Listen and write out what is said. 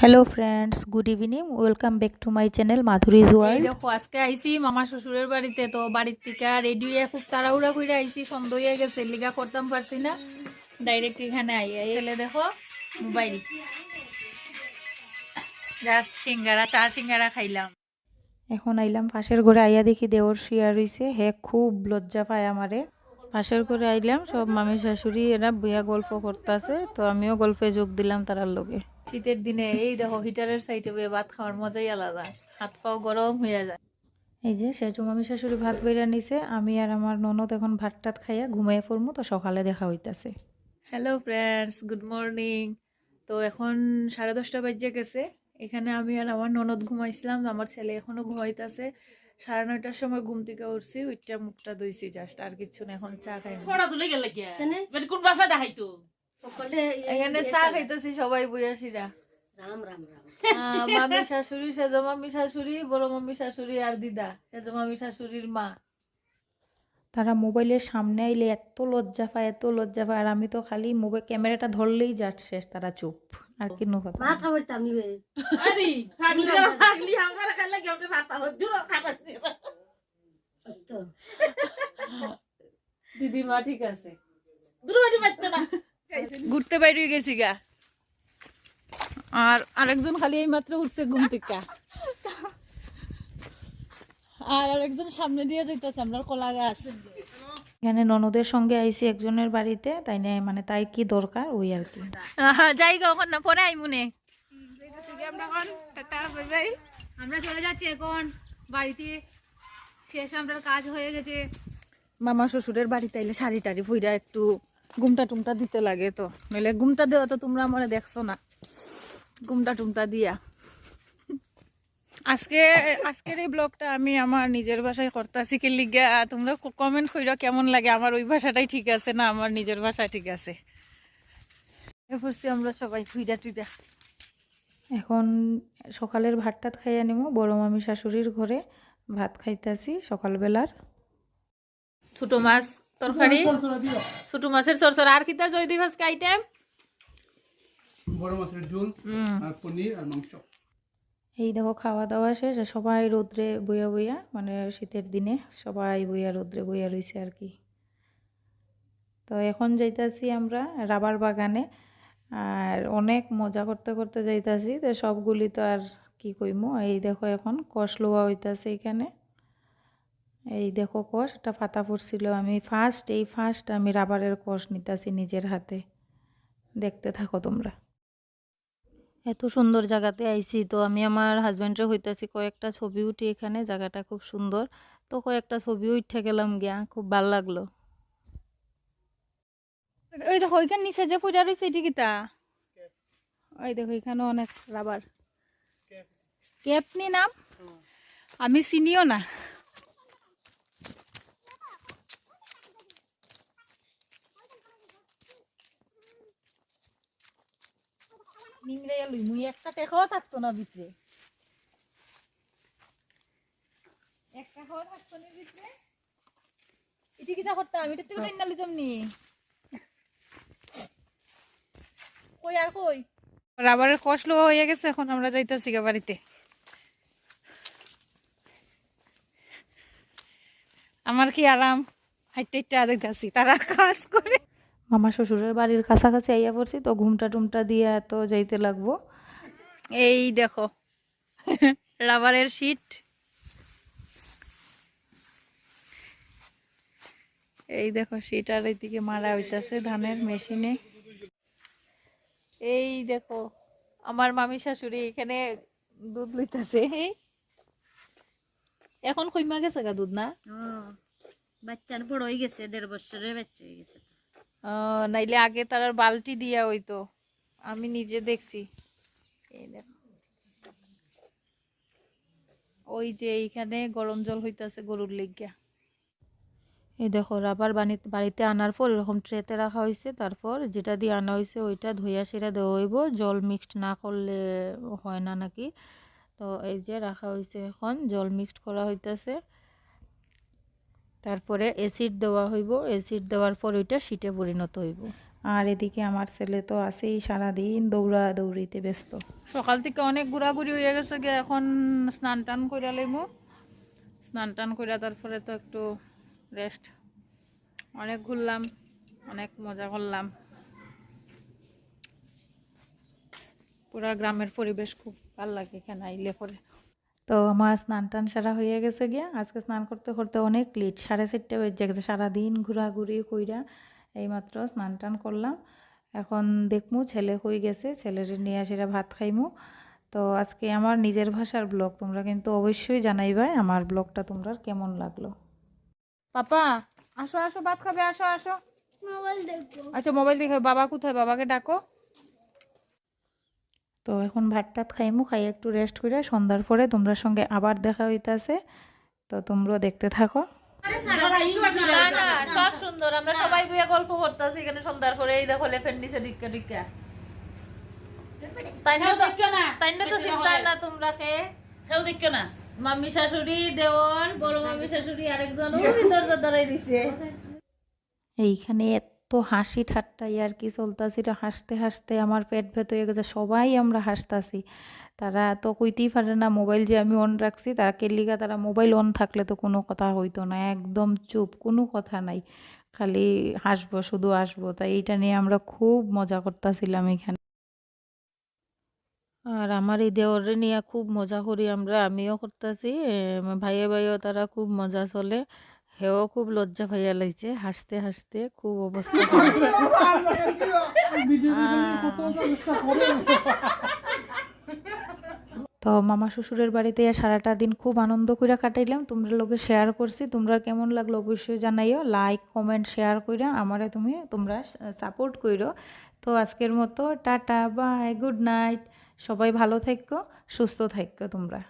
Hello friends good evening welcome back to my channel Madhuri's এই world দেখো আজকে আইসি মামা শ্বশুরের বাড়িতে। তো বাড়ির থেকে রেডি হয়ে খুব তাড়াহুড়া করে আইসি সন্ধ্যা হয়ে গেছে লিগা করতাম পারছি না। ডাইরেক্ট এখানে আই এলে দেখো মোবাইল জাস্ট সিঙ্গারা চা সিঙ্গারা খাইলাম। এখন আইলাম পাশের ঘরে আইয়া দেখি দেওর শুয়া রইছে। হে খুব লজ্জা পায় আমারে। পাশের ঘরে আইলাম সব মামি শাশুড়ি এরা বইয়া গল্প করতেছে তো আমিও গল্পে যোগ দিলাম তারার লগে। শীতের দিনে এই দেখো হিটারের সাইডে বয়ে ভাত খাওয়ার মজাই আলাদা। হাত পাও গরম হয়ে যায়। এই যে সেজু মামি শাশুড়ি ভাত বেড়া নিছে আমি আর আমার ননদ এখন ভাত টাত খাইয়া ঘুমাইয়া পড়মু তো সকালে দেখা হইতাছে। হ্যালো ফ্রেন্ডস গুড মর্নিং তো এখন সাড়ে দশটা বাজে গেছে। এখানে আমি আর আমার ননদ ঘুমাইছিলাম আমার ছেলে এখনও ঘুমাইতেছে। সাড়ে নয়টার সময় ঘুম থেকে উঠছি উইটা মুখটা ধুইছি জাস্ট আর কিছু না এখন চা খাই তুলে গেলে কি? কোন? বাসা দেখাইতো? এখানে চা খাইতেছি সবাই বইয়াসিরা। রাম রাম রাম। মামি শাশুড়ি সেজ মামি শাশুড়ি বড় মামি শাশুড়ি আর দিদা সেজ মামি শাশুড়ির মা। তারা মোবাইলের সামনে আইলে এত লজ্জা পায় এত লজ্জা পায় আর আমি তো খালি মোবাইল ক্যামেরাটা ধরলেই যাট শেষ তারা চুপ। আর কি নো কথা। নিবে আরে থাকলি থাকলি আমরা মা ঠিক আছে। দুরবাড়ি বাচ্চা না। ঘুরতে বাইরে গেছি গা। আর আরেকজন খালি এই মাত্র উঠছে ঘুম থেকে। আর আরেকজন সামনে দিয়ে যেতেছে আমরা কলা গাছ। এখানে ননদের সঙ্গে আইছি একজনের বাড়িতে তাই না মানে তাই কি দরকার ওই আর কি। যাই গো ওখানে না পরে আইমুনে আমরা চলে যাচ্ছি এখন বাড়িতে। শেষ আমরা কাজ হয়ে গেছে। মামা শ্বশুরের বাড়িতে আইলে শাড়ি টাড়ি ফুইরা একটু ঘুমটা টুমটা দিতে লাগে তো। নইলে ঘুমটা দেওয়া তো তোমরা মনে দেখছ না। ঘুমটা টুমটা দিয়া। আজকে আজকের এই ব্লগটা আমি আমার নিজের ভাষায় করতেছি কি লিগা তোমরা কমেন্ট কইরা কেমন লাগে? আমার ওই ভাষাটাই ঠিক আছে না আমার নিজের ভাষা ঠিক আছে? পড়ছি আমরা সবাই ফুইরা টুইরা। এখন সকালের ভাত টাত খাইয়া নিমু। বড় মামি শাশুড়ির ঘরে ভাত খাইতাছি সকালবেলার। ছোট মাছ তরকারি? ছোট মাছের সরসর। আর কিতা জয়দীপ আজকে আইটেম বড় মাছের ঝোল আর পনির আর মাংস। এই দেখো খাওয়া দাওয়া শেষ সবাই রোদ্রে বইয়া বইয়া মানে শীতের দিনে সবাই বইয়া রোদ্রে বইয়া রইছে আর কি। তো এখন যাইতাছি আমরা রাবার বাগানে আর অনেক মজা করতে করতে যাইতাছি তো সবগুলি তো আর কি কইমু? এই দেখো এখন কষ লোয়া হইতাছে এখানে। এই দেখো কোষ একটা ফাতা পড়ছিল। আমি ফার্স্ট এই ফার্স্ট আমি রাবারের কষ নিতাছি নিজের হাতে। দেখতে থাকো তোমরা। এত সুন্দর জায়গাতে আইছি। তো আমি আমার হাজব্যান্ডরে হইতাছি কয়েকটা ছবি উঠি এখানে জায়গাটা খুব সুন্দর। তো কয়েকটা ছবি উঠে গেলাম গিয়া খুব ভালো লাগল। ওই দেখো ওইখান নিচে যে পূজা রয়েছে এটি কিতা? ওই দেখো এখানে অনেক রাবার। স্কেপনি নাম? আমি চিনিও না। নিংড়ে মুই একটা টেকাও থাকতো না ভিতরে। রাবারের কষলো হয়ে গেছে, এখন আমরা যাইতাছি গা বাড়িতে। আমার কি আরাম? হাইটে হাইটে যাইতাছি, তারা কাজ করে। মামা শ্বশুরের বাড়ির কাছাকাছি আইয়া পড়ছি, তো ঘুমটা টুমটা দিয়ে এত যাইতে লাগবো। এই দেখো, রাবারের শীট। এই দেখো, শীট আর এইদিকে মারা হইতাছে ধানের মেশিনে। এই দেখো, আমার মামি শাশুড়ি এখানে দুধ লইতাছে। এখন কইমা গেছে গা দুধ না? বাচ্চার বড় হয়ে গেছে, দেড় বছরের বাচ্চা হয়ে গেছে নাইলে আগে তার বালতি দিয়া হইতো। আমি নিজে দেখছি। ওই যে এইখানে গরম জল হইতাছে গরুর লেগিয়া। এই দেখো, রাবার বাড়িতে আনার পর এরকম ট্রেতে রাখা হয়েছে তারপর যেটা দিয়ে আনা হয়েছে ওইটা ধুইয়া সেটা দেওয়া হইব। জল মিক্সড না করলে হয় না নাকি? তো এই যে রাখা হয়েছে এখন, জল মিক্সড করা হইতাছে। তারপরে অ্যাসিড দেওয়া হইব অ্যাসিড দেওয়ার পর ওইটা শীটে পরিণত হইব। আর এদিকে আমার ছেলে তো আছেই সারাদিন দৌড়া দৌড়িতে ব্যস্ত। সকাল থেকে অনেক ঘোরাঘুরি হয়ে গেছে গিয়ে এখন স্নান টান করে লইমু। স্নান টান করে তারপরে তো একটু রেস্ট অনেক ঘুরলাম অনেক মজা করলাম। পুরা গ্রামের পরিবেশ খুব ভালো লাগে এখানে আইলে পরে। তো আমার স্নান টান সারা হয়ে গেছে গিয়া। আজকে স্নান করতে করতে অনেক লেট সাড়ে চারটে বেজে গেছে সারাদিন ঘোরাঘুরি কইরা এইমাত্র স্নান টান করলাম। এখন দেখমু ছেলে হয়ে গেছে ছেলের নিয়ে আসিরা ভাত খাইমু। তো আজকে আমার নিজের ভাষার ব্লগ তোমরা কিন্তু অবশ্যই জানাইবা আমার ব্লগটা তোমরা কেমন লাগল। পাপা আসো আসো ভাত খাবে আসো আসো। মোবাইল দেখো আচ্ছা মোবাইল দেখে বাবা কোথায়? বাবাকে ডাকো। তো এখন ভাত টাত খাইমু খাই একটু রেস্ট করে সন্ধ্যার পরে তোমরা সঙ্গে আবার দেখা হইতাছে। তো তোমরা দেখতে থাকো। সব সুন্দর। আমরা সবাই বইয়া গল্প করতেছি এখানে সন্ধ্যার করে এই দেখো লেফেন নিচে ডিক্কা ডিক্কা তাই না তাই না তো চিন্তা না তোমরা কে কেউ দেখছ না? মাম্মি শাশুড়ি দেওর বড় মাম্মি শাশুড়ি আরেকজন। ওই দরজা দাঁড়াই দিছে। এইখানে এত হাসি ঠাট্টাই আর কি চলতাছিল হাসতে হাসতে আমার পেট ভেত হয়ে গেছে, সবাই আমরা হাসতাছি। তারা তো কইতেই পারে না, মোবাইল যে আমি অন রাখছি, তারা কেলিগা তারা মোবাইল অন থাকলে তো কোনো কথা হইতো না, একদম চুপ, কোনো কথা নাই। খালি হাসবো, শুধু আসব তাই এইটা নিয়ে আমরা খুব মজা করতেছিলাম এখানে। আর আমার এই দেওরে নিয়ে খুব মজা করি আমরা, আমিও করতেছি ভাইয়ে ভাইও তারা খুব মজা চলে। হেও খুব লজ্জা পাইয়া লাগছে, হাসতে হাসতে খুব অবস্থা তো মামা শ্বশুরের বাড়িতে সারাটা দিন খুব আনন্দ করে কাটাইলাম, তোমরা লোকে শেয়ার করছি, তোমরা কেমন লাগল অবশ্যই জানাইও লাইক কমেন্ট শেয়ার কইরা আমারে তুমি, তোমরা সাপোর্ট কইরো। তো আজকের মতো টাটা বাই গুড নাইট সবাই ভালো থাকো সুস্থ থাকো তোমরা।